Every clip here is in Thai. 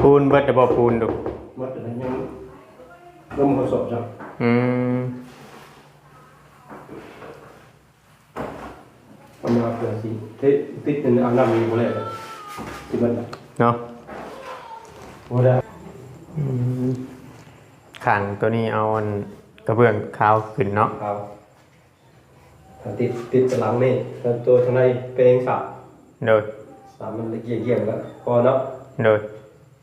ปูนเบิดแต่บ่ปูนดูหมดแต่ยังลงทดสอบจ้ะอืมทำมาเพื่อสิติดติดเป็นอันนั้นมีบ่แล้วที่มันเนาะบ่ได้อืมขังตัวนี้เอาอันกระเบื้องขาวขึ้นเนาะครับถ้าติดติดตารางนี่ถ้าตัวข้างในเป็นเองสับโดยสามมันละเอียดเยี่ยมแล้วพอเนาะโดย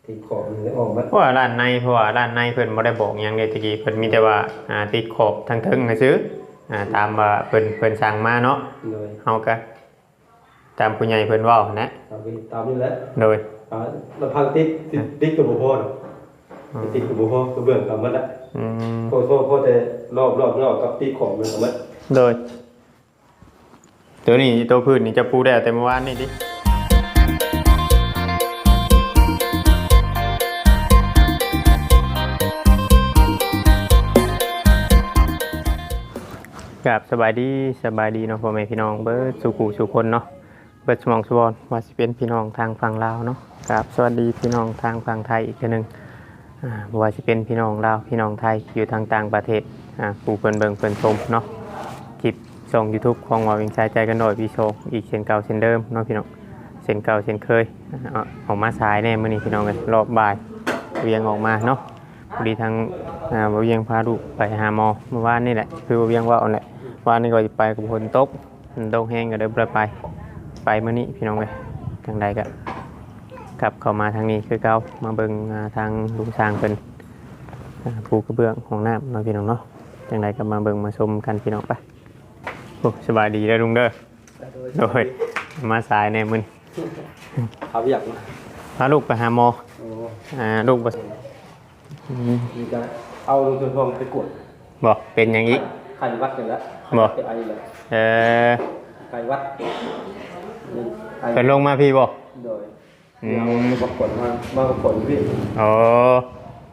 ที่ขอบมันออกมาเพราะว่าด้านในเพราะว่าด้านในเพิ่นบ่ได้บอกหยังเลยตะกี้เพิ่นมีแต่ว่าอ่าติดขอบทั้งเทึงซื่ออ่าตามว่าเพิ่นเพิ่นสั่งมาเนาะโดยเฮาก็ตามผู้ใหญ่เพิ่นเว้านะตามนี้ตามนี้แหละโดยอ่าแล้วพังติดติดติดกับบ่พอเนาะติดกับบ่พอก็เบื้องตามมันละอืมโทษโทษโทษแต่รอบรอบนอกกับตีของมันสมัยโดยตัวนี้ตัวพื้นนี่จะปูได้แต่เมื่อวานนี่ดิ กับสบายดีสบายดีเนาะพ่อแม่พี่น้องเบิร์ดสุขูสุคนเนาะเบิร์ดสมองสวอนว่าสิเป็นพี่น้องทางฝั่งลาวเนาะกับสวัสดีพี่น้องทางฝั่งไทยอีกเทื่อหนึงอ่าว่าสิเป็นพี่น้องลาวพี่น้องไทยอยู่ทางต่างประเทศอ่าผู้เพิ่นเบิ่งเพิ่นชมเนาะคลิปส่ง YouTube ของวาวิงชายใจกันหน่อยพี่โชว์อีกเช่นเก่าเช่นเดิมเนาะพี่น้องเช่นเก่าเช่นเคยออกมาสายแน่มื้อนี้พี่น้องกันรอบบ่ายเวียงออกมาเนาะพอดีทางอ่าบ่เวียงพาลูกไปหาหมอเมื่อวานนี่แหละ คือบเวียงว่าเอาแหละ วานนี้ก็สิไปกับฝนตกตกแห้งก็เดินบ่ไปไปเมื้อนี้พี่น้องเอ้ยทางใดก็กลับเข้ามาทางนี้คือเก่ามาเบิ่งทางลุงช้างเพิ่นอ่าปูกระเบื้องของน้ำเนาะพี่น้องเนาะจังใดก็มาเบิ่งมาชมกันพี่น้องไปโอ้สบายดีแล้วลุงเด้อโดยมาสายแน่มึนเขาอยากมาพาลูกไปหาหมออ่าลูกบ่อืมเอาลงตัวทองไปกดบอกเป็นอย่างนี้ ไข่วัดเลยละบ่ไปไอเลยเออไข่วัดนี่ไข่เป็นลงมาพี่บอกโดยอืเอามมากดมามาผลพี่อ๋อ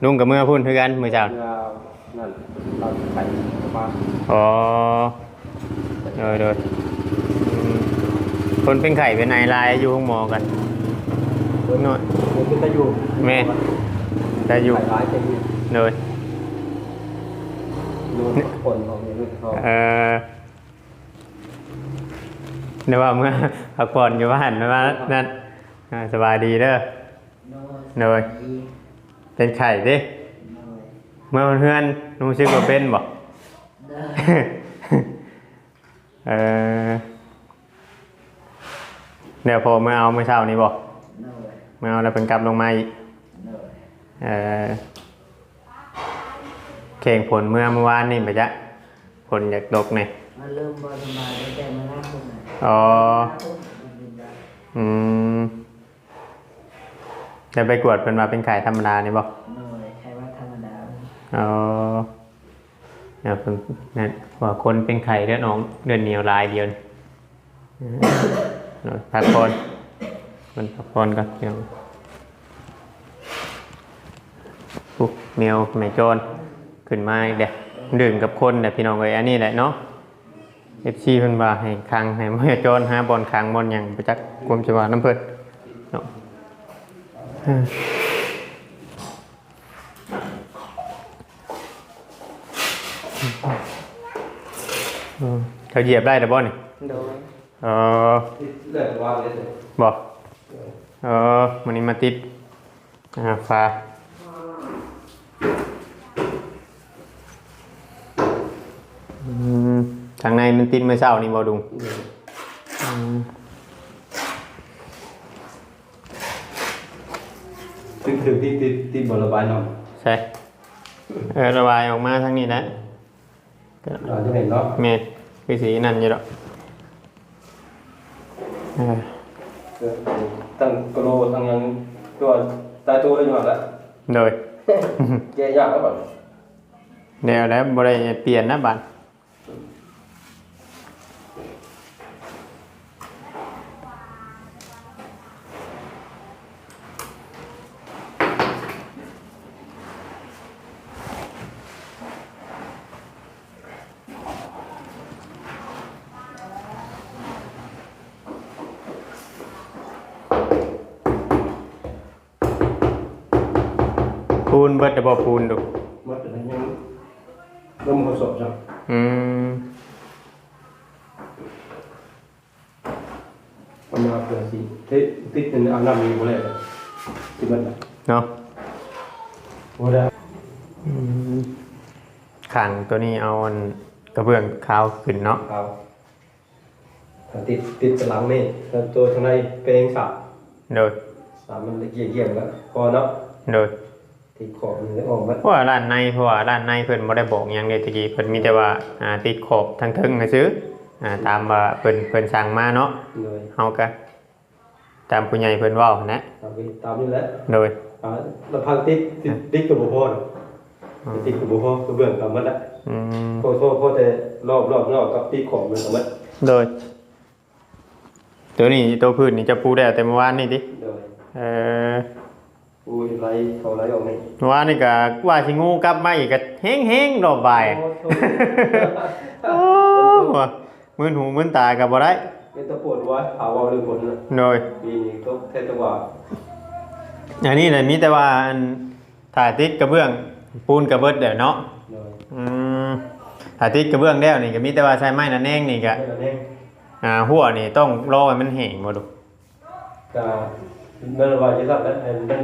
ลุงกับเมื่อพูดคือกันมือเจ้าเมื่อนั่นเราไข่มาอ๋อโดยโดยอืมคนเป็นไข่เป็นไอลายอยู่ห้องหมอกันหน่อยมันเป็นตะยูแม่แต่อยู่ไข่ร้ายจะอยู่โดยดูผลของนี้ เขาเออเดี๋ยวว่าเมื่อพักผ่อนอยู่บ้านไม่ว่านั่นอ่าสบายดีเด้อเนยเป็นไข่ดิเมื่อเพื่อนๆรู้สึกว่าเป็นบ่เออเดี๋ยวพอมาเอาเมื่อเช้านี้บ่มาเอาแล้วเป็นกลับลงมาอีกเออเข่งผลเมื่อเมื่อวานนี่ไปจ้ะ ผลอยากตกเนี่ยมันเริ่มบอสบายตั้งแต่มาล่าคนไหนอ๋อ อืมจะไปกวดเป็นมาเป็นไข่ธรรมดานี่บ่หน่วยใช้ว่าธรรมดาอ๋อเนี่ยเป็นนั่นว่าคนเป็นไข่เลือดน้องเดือนเหนียวลายเดียวนี่เอาพักผ่อนมันพักผ่อนกันเดี๋ยวปุ๊บเหนียวไม่โจรขึ้นมาอีกเด็ก ดื่มกับคนแต่พี่น้องเอ้ยอันนี้แหละเนาะเอฟซีเพิ่นว่าให้คังให้ม่โจรหาบอลคังบอลหยังไปจักความจะว่าน้ำเพิ่นเนาะเขาเหยียบได้แต่บ่นี่โดยเออเลือดวางเลยบอกเออวันนี้มาติดอ่าฟ้าอืม ทางในมันติดเมื่อเช้านี่บ่ดุงอืมถึงถึงที่ที่ที่บระบายน้ำใช่เออระบายออกมาทางนี้นะก็เราจะเห็นเนาะเมดคือสีนั่นอยู่ดอกตั้งกโลตั้งยังตัวตายตัวเลยอยู่แล้วโดยแย่ยากแล้วบบเดี๋ยวแล้วบริเปลี่ยนนะบัตร ปูนเบิดแต่บ่ปูนดูมัดอะไรยังเริ่มทดสอบจ้ะอืมประมาณเกือบสี่ที่ติดในอ่างน้ำมีบ่เลยที่มันเนาะบ่ได้อืมขังตัวนี้เอาอันกระเบื้องขาวขึ้นเนาะครับติดติดสลังนี่แล้วตัวข้างในเป็นเองสับโดยสามมันเกี่ยเกี่ยแล้วพอเนาะโดย ติดขอบมันออกมาเพราะว่าด้านในเพราะว่าด้านในเพิ่นบ่ได้บอกหยังเลยตะกี้เพิ่นมีแต่ว่าอ่าติดขอบทั้งเทึงให้ซื้ออ่าตามว่าเพิ่นเพิ่นสั่งมาเนาะเลยเฮาก็ตามผู้ใหญ่เพิ่นเว้านะตามนี้ตามนี้แหละโดย อ่าแล้วพังติดติดติดกับบุพอติดกับบุพอก็เบื้องกับมันละอืมโคโคโคแต่รอบรอบนอกกับติดขอบมันกับมันโดย ตัวนี้ตัวพื้นนี่จะปูได้แต่เมื่อวานนี่ติโดยเออ อุ้ยไรเขาไรออกนี่เมื่อวานนี่ก็ว่าสิงูกลับมาอีกก็แห้งๆดอกบายโอ้โอ้มึนหูมึนตาก็บ่ได้เป็นตะปวดวะข่าวว่าเรื่องผลนะโดยปีนี้ก็แค่จังหวะอันนี้เลยมีแต่ว่าอันถ่ายติดกระเบื้อง ปูนกระเบิดเดี๋ยวเนาะโดยอืมถ่ายติดกระเบื้องแล้วนี่ก็มีแต่ว่าใช้ไม้นั่นเองนี่ก็แค่นั้นเองอ่าหัวนี่ต้องรอให้มันแห้งบ่ดูก็นั่นว่าจะทำนั้นมัน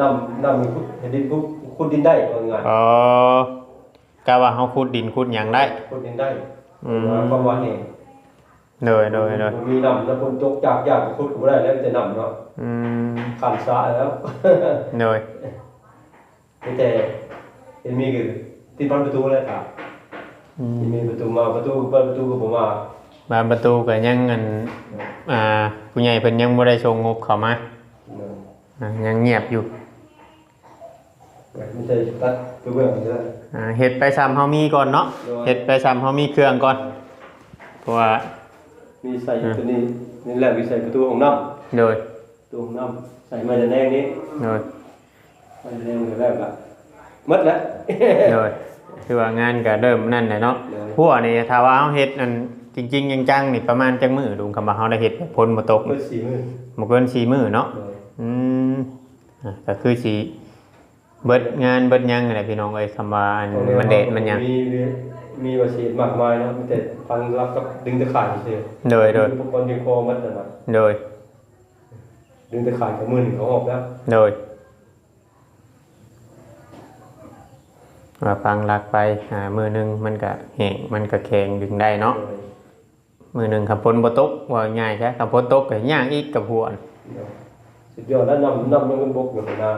นำนำมีคุดดินคุดคุดดินได้ว่าไงอ๋อกะว่าเฮาขุดดินขุดหยังได้คุดดินได้อืมความว่าเองโดยโดยโดยมันมีนำแล้วคนตกจากยากคุดก็บ่ได้แล้วจะนำเนาะอืมขันซาแล้วโดยไม่แต่เห็นมีคือที่พันประตูเลยครับอืมที่มีประตูมาประตูเปิดประตูก็ผมมาบานประตูก็ยังอันอ่าผู้ใหญ่เพิ่นยังบ่ได้ส่งงบเข้ามาอ่ายังเงียบอยู่ ไม่ใช่ตัดตัวเบื้องใช่ไหมอ่าเฮ็ดไปซ้ำเฮามีก่อนเนาะโดยเฮ็ดไปซ้ำเฮามีเครื่องก่อนเพราะว่ามีใส่ตัวนี้นี่แหละมีใส่ประตูของน้โดยำตัวของน้ำใส่มาจะแนงนี้โดยมาจะแนงเลยแล้วละมัดแล้วโดยคือว่างานก็เริ่มนั่นแหละเนาะโดยหัวนี่ถ้าว่าเฮาเฮ็ดนั่นจริงๆจังๆนี่ประมาณจังมื้อดุงคำว่าเฮาได้เฮ็ดพ้นบ่ตกมือสี่มือบ่เกิน4มื้อเนาะโดยอืมอะก็คือสิ เบิดงานเบิดหยังอะไรพี่น้องเอ้ยคำว่าอันมันเดทมันหยัง มีมีมีวาสีมากมายนะมีแต่ฟันรับกับดึงตะข่ายเฉยโดยโดย อุปกรณ์ดึงคอมัดนั่นนะโดย ดึงตะข่ายกับมือหนึ่งเขาออกแล้วโดยว่าฟังลักไปหามือหนึงมันก็แห้งมันก็แข็งดึงได้เนาะโดยมือหนึงคำพ้นบ่ตกว่าง่ายใช่คำพ้นตกก็ย่างอีกกับหัวน่ะสุดยอดแล้วนำนำลงบนบกอยู่นาน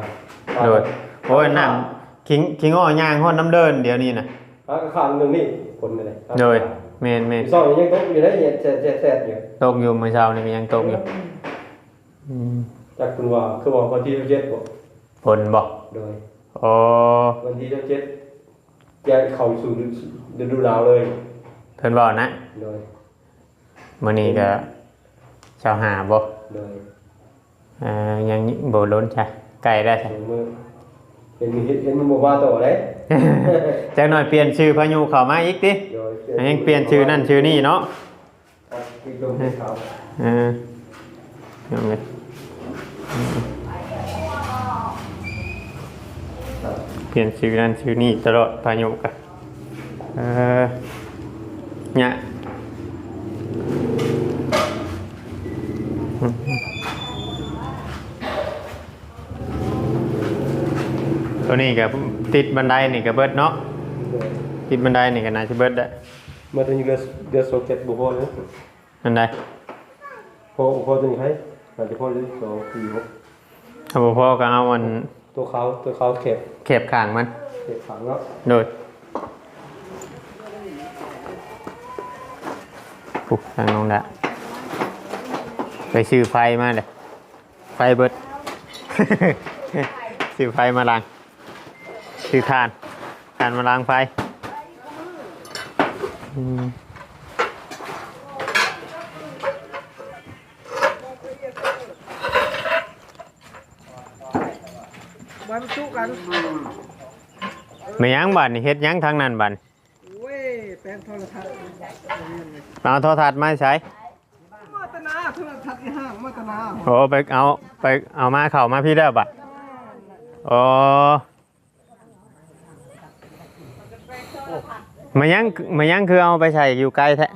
โดย โอ้ยน้ำคิงคิงอ้อย่างฮ้อนน้ำเดินเดี๋ยวนี้น่ะข้างข้างหนึ่งนี่คนเลยโดยแม่นแม่นสองยังตกอยู่ได้ยังแฉะแฉะแฉะอยู่ตกอยู่เมื่อเช้านี่ก็ยังตกอยู่อืมจากคุณว่าคือบอกวันที่เจ็ดบอกฝนบ่โดยอ๋อวันที่เจ็ดแกเข้าสู่ฤดูหนาวเลย เพิ่นบอกนะโดยมื้อนี้ก็ชาวหาบ่โดยอ่ายังบ่ล้นใช่ไก่ได้ใช่ เมื่อเห็นเห็นเห็นมันบอกว่าต่อได้จักหน่อยเปลี่ยนชื่อพายุเข้ามาอีกติโดยอันยังเปลี่ยนชื่อนั่นชื่อนี่เนาะติดลมติดเขาเออยังไงอืมเปลี่ยนชื่อนั่นชื่อนี่ตลอดพายุกะเออเนี่ย ตัวนี้กับติดบันไดนี่กับเบิดเนาะโดยติดบันไดนี่ก็น่าจะเบิดได้เมื่อตอนนี้เดือนเดือนสองเจ็ดบุพอเลยบันไดพอพอตัวนี้ให้อาจจะพอเลยสองสี่หกถ้าบ่พอก็เอามันตัวเขาตัวเขาเข็บเข็บข้างมันเข็บขังแล้วโดยปุ๊บทางน้องดะไปซื้อไฟมาเลยไฟเบิด ซื้อไฟมาล้าง ซื้อทานทานมาล้างไฟอืมมันสู้กันไม่ยั้งบันนี่เฮ็ดยั้งทางนั้นบันเว้ยแปลงโทรทัศน์เอาโทรทัศน์มาใช้มาตนาโทรทัศน์ที่ห้างมาตนาโอ้ไปเอาไปเอามาเข่ามาพี่เด้อบัดโอ้ มายังมายังคือเอาไปใส่อยู่ไกลแท้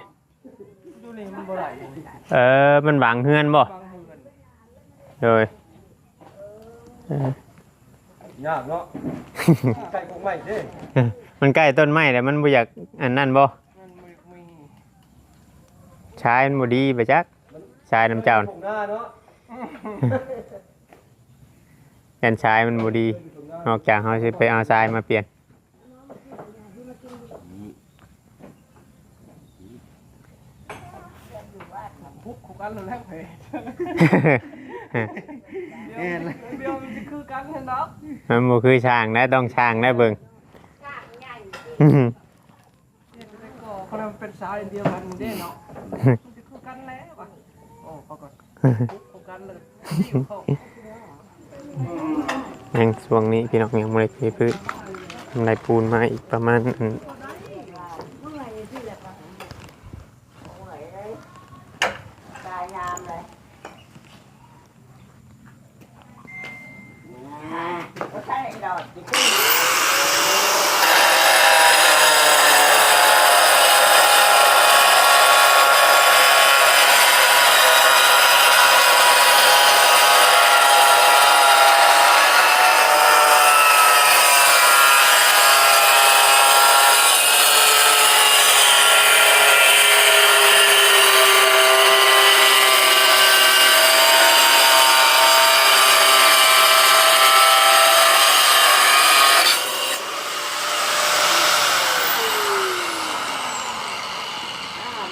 ดูนี่มันบ่ได้เออมันบังเฮือนบ่ฟังให้มันเลยเออยากเนาะไก่คงใหม่เด้มันใกล้ต้นไม้แต่มันบ่อยากอันนั้นบ่มันมีมีชายมันบ่ดีไปจักชายน้ำเจ้าคน่ะงหน้าเนาะแกันชายมันบ่ดี นอกจากเฮาสิไปเอาทรายมาเปลี่ยน พุกของกันแล้วแพ้เดี๋ยวเดี๋ยวมันจะคือกันเห็นดอกมันบ่คือช่างนะต้องช่างนะเบิ่งอื้อหือเนี่ยมันก็คนนั้นเป็นสาวอินเดียมันเด้เนาะมันจะคือกันแล้วว่ะโอ้พอก่อนพุกของกันเลยยิ้มเข้ายังช่วงนี้พี่น้องยังบ่ได้เทพื้นได้ปูนมาอีกประมาณอัน ตายยามเลยก็ใช่ดอกจิขึ้น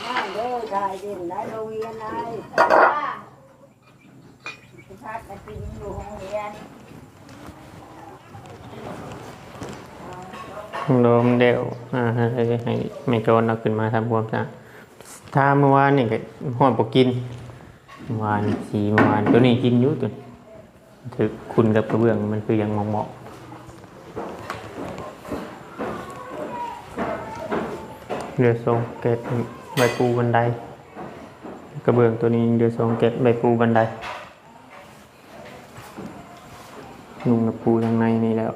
มาเด้อชายดินได้โรงเรียนได้พักกันกินอยู่โรงเรียน โดมเดวอ่าให้ให้แม่ โจรเอาขึ้นมาทำความสะอาดถ้าเมื่อวานนี่ก็ฮอดบกินเมื่อวานสีเมื่อวานตัวนี้กินยู่ตัวนี้ถือคุณกับกระเบื้องมันคือยังเหมาะเรือทรงเกตใบปูบันได กระเบื้องตัวนี้เรือทรงเกตใบปูบันไดนุ่งกับปูทางในนี่แล้ว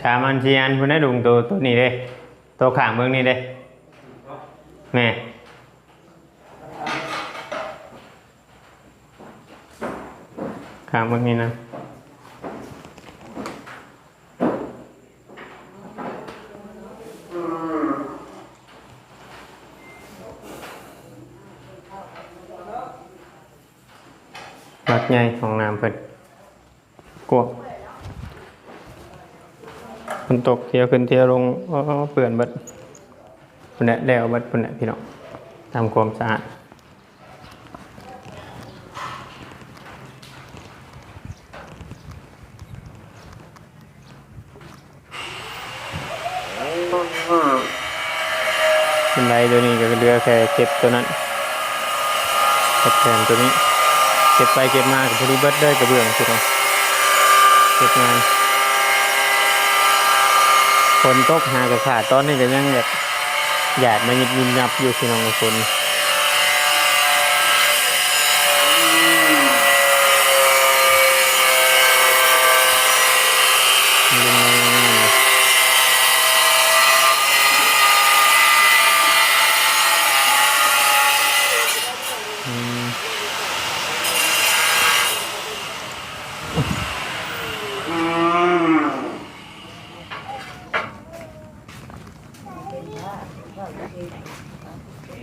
สามันชีอันคุณได้ดุงตัวตัวนี้เด้ตัวขางเมืองนี้เด้แม่ขางเมืองนี้นะรักใหญ่ของน้ำเพิ่น นตกเที่ยวขึ้นเที่ยวลงเปื่อนบัดปุ่นแหะแล้วบัดปุ่นแหะพี่น้องทำความสะอาดบันไรตัวนี้ก็เรือแค่เก็บตัวนั้นกับแผนตัวนี้ เก็บไปเก็บมากับพอดีบัร์ดได้กระเบื้องพี่น้องเก็บงาน ฝนตกหากระขาดตอนนี้ก็ยังแบบหยาดมายิบยิบยับอยู่พี่น้องทุกคน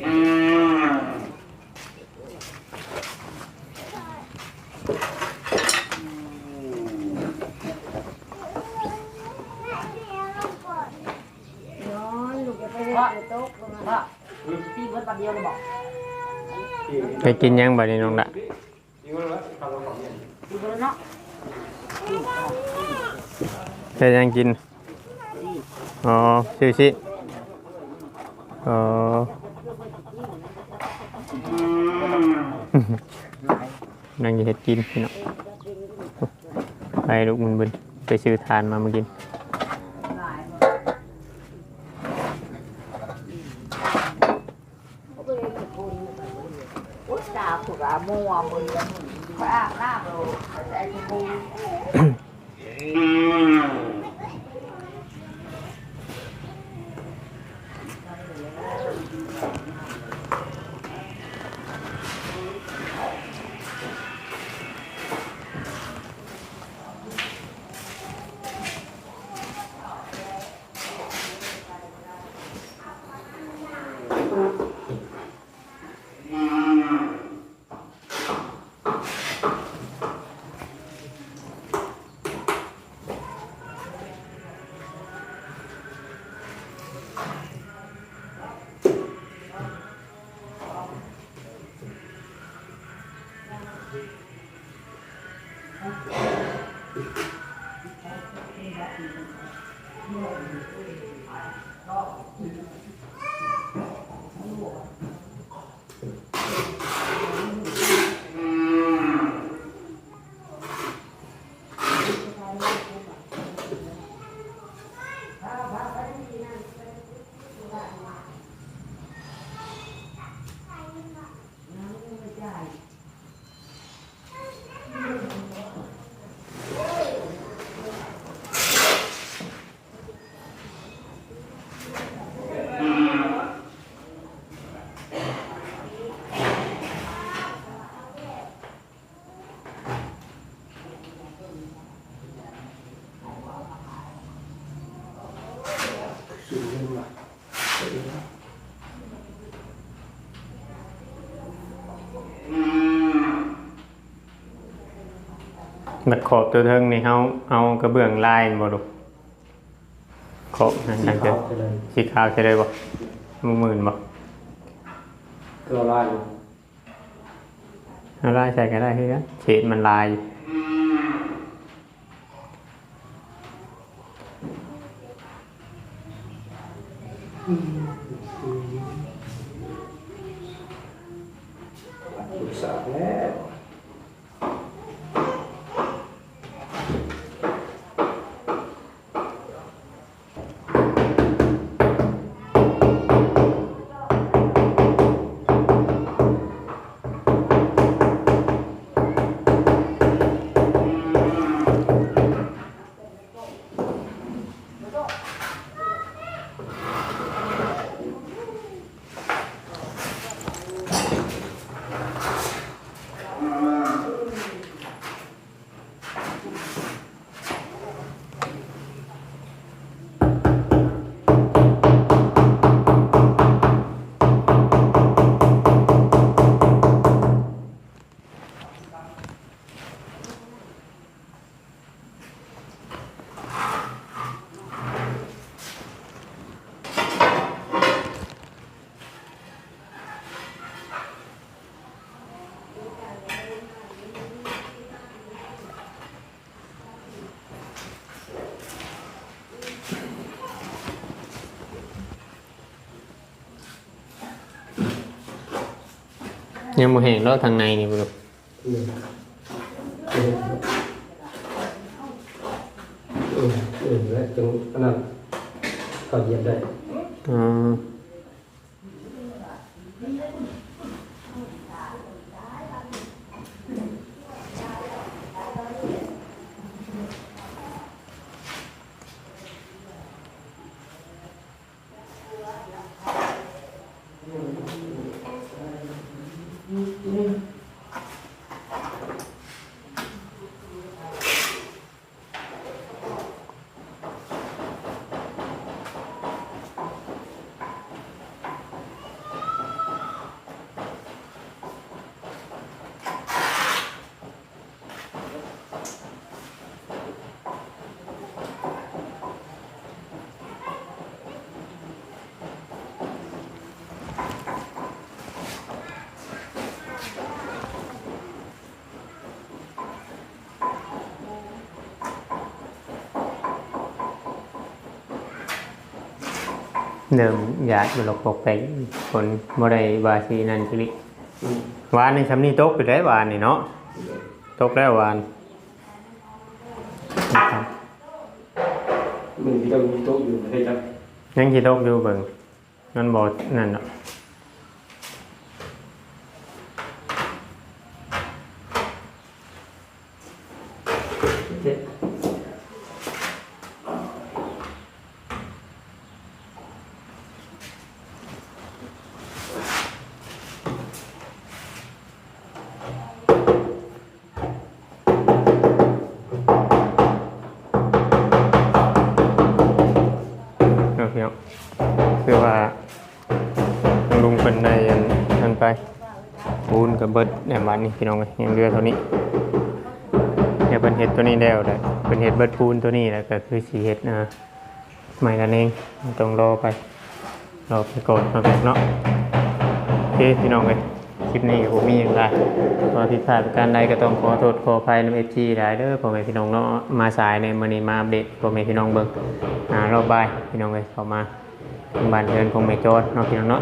อืม นอนลูกจะไปเล่นอยู่โต๊ะลงมา พี่เบิร์ดปันเดียวเลยบอก ไปกินยังบัดนี้น้องละจริงๆแล้วทำเราของเนี่ยพี่เบิร์ดเนาะยังกิน อ๋อชื่อชิอ๋อนั่งยู่เฮ็ดกินพี่น้องไปลูกมึงบึนไปซื้อทานมามากิน เขาไปเล่นกับคุณอุ้ยตาขุด อามัวมือเขาอาบน้ำเราใส่ถุงมื อ บัดขอบตัวเทิงนี่เฮาเอากระเบื้องลายบ่ลูกขอบนั่นสีนั่นขาจะวไปเลยสีขาวใช่เลยบ่มือหมื่นบ่เราลายอยู่เอาลายใส่ก็ได้คือกันเฉดมันลายอยู่ ยังบ่แห็นแล้วทางในนี่บ่ลูก อืมเออเออเออแล้วจังอันนั้นก็เหยียบได้ อ๋อ เดิมอยากอยู่หลอกปกไปคนบ่ได้ว่าสินั่นสิลิอืมวานนี่ซำนี้ตกไปได้วานนี่เนาะตกแล้ววานนะครับมันที่ต้องมีโต๊ะอยู่ให้จับยังสิตกอยู่เบิ่งมันบ่นั่นเนาะ นาะพี่น้องคือว่าทางลุงเป็นในนั่นไปปูนกับเบิดแหนบ้านนี่พี่น้องเอ้ยยังเหลือเท่านี้เดี๋ยวเป็นเห็ดตัวนี้แล้วเลยเป็นเห็ดเบิดปูนตัวนี้แล้วก็คือสีเห็ดนะใหม่กันเองต้องรอไปรอไปก่อนเนาะพี่น้องเนาะโอเคพี่น้องเลย ลิปนี้ก็บมีอย่างไรพอผิดพลาดประการใดก็ต้องขอโทษขออภัยน้ำ FG หลายเด้อพ่อแม่พี่น้องเนาะมาสายในมื้อนี้มาอัปเดตพ่อแม่พี่น้องเบิ่งอ่ารอบบ่ายพี่น้องเลยเข้ามาบ้านเดินของแม่โจอดเนาะพี่น้องเนาะ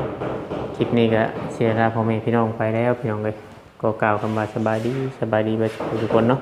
คลิปนี้ก็เสียลาพ่อแม่พี่น้องไปแล้วพี่น้องเลยก็กล่าวคำว่าสบายดีสบายดีไปทุกคนเนาะ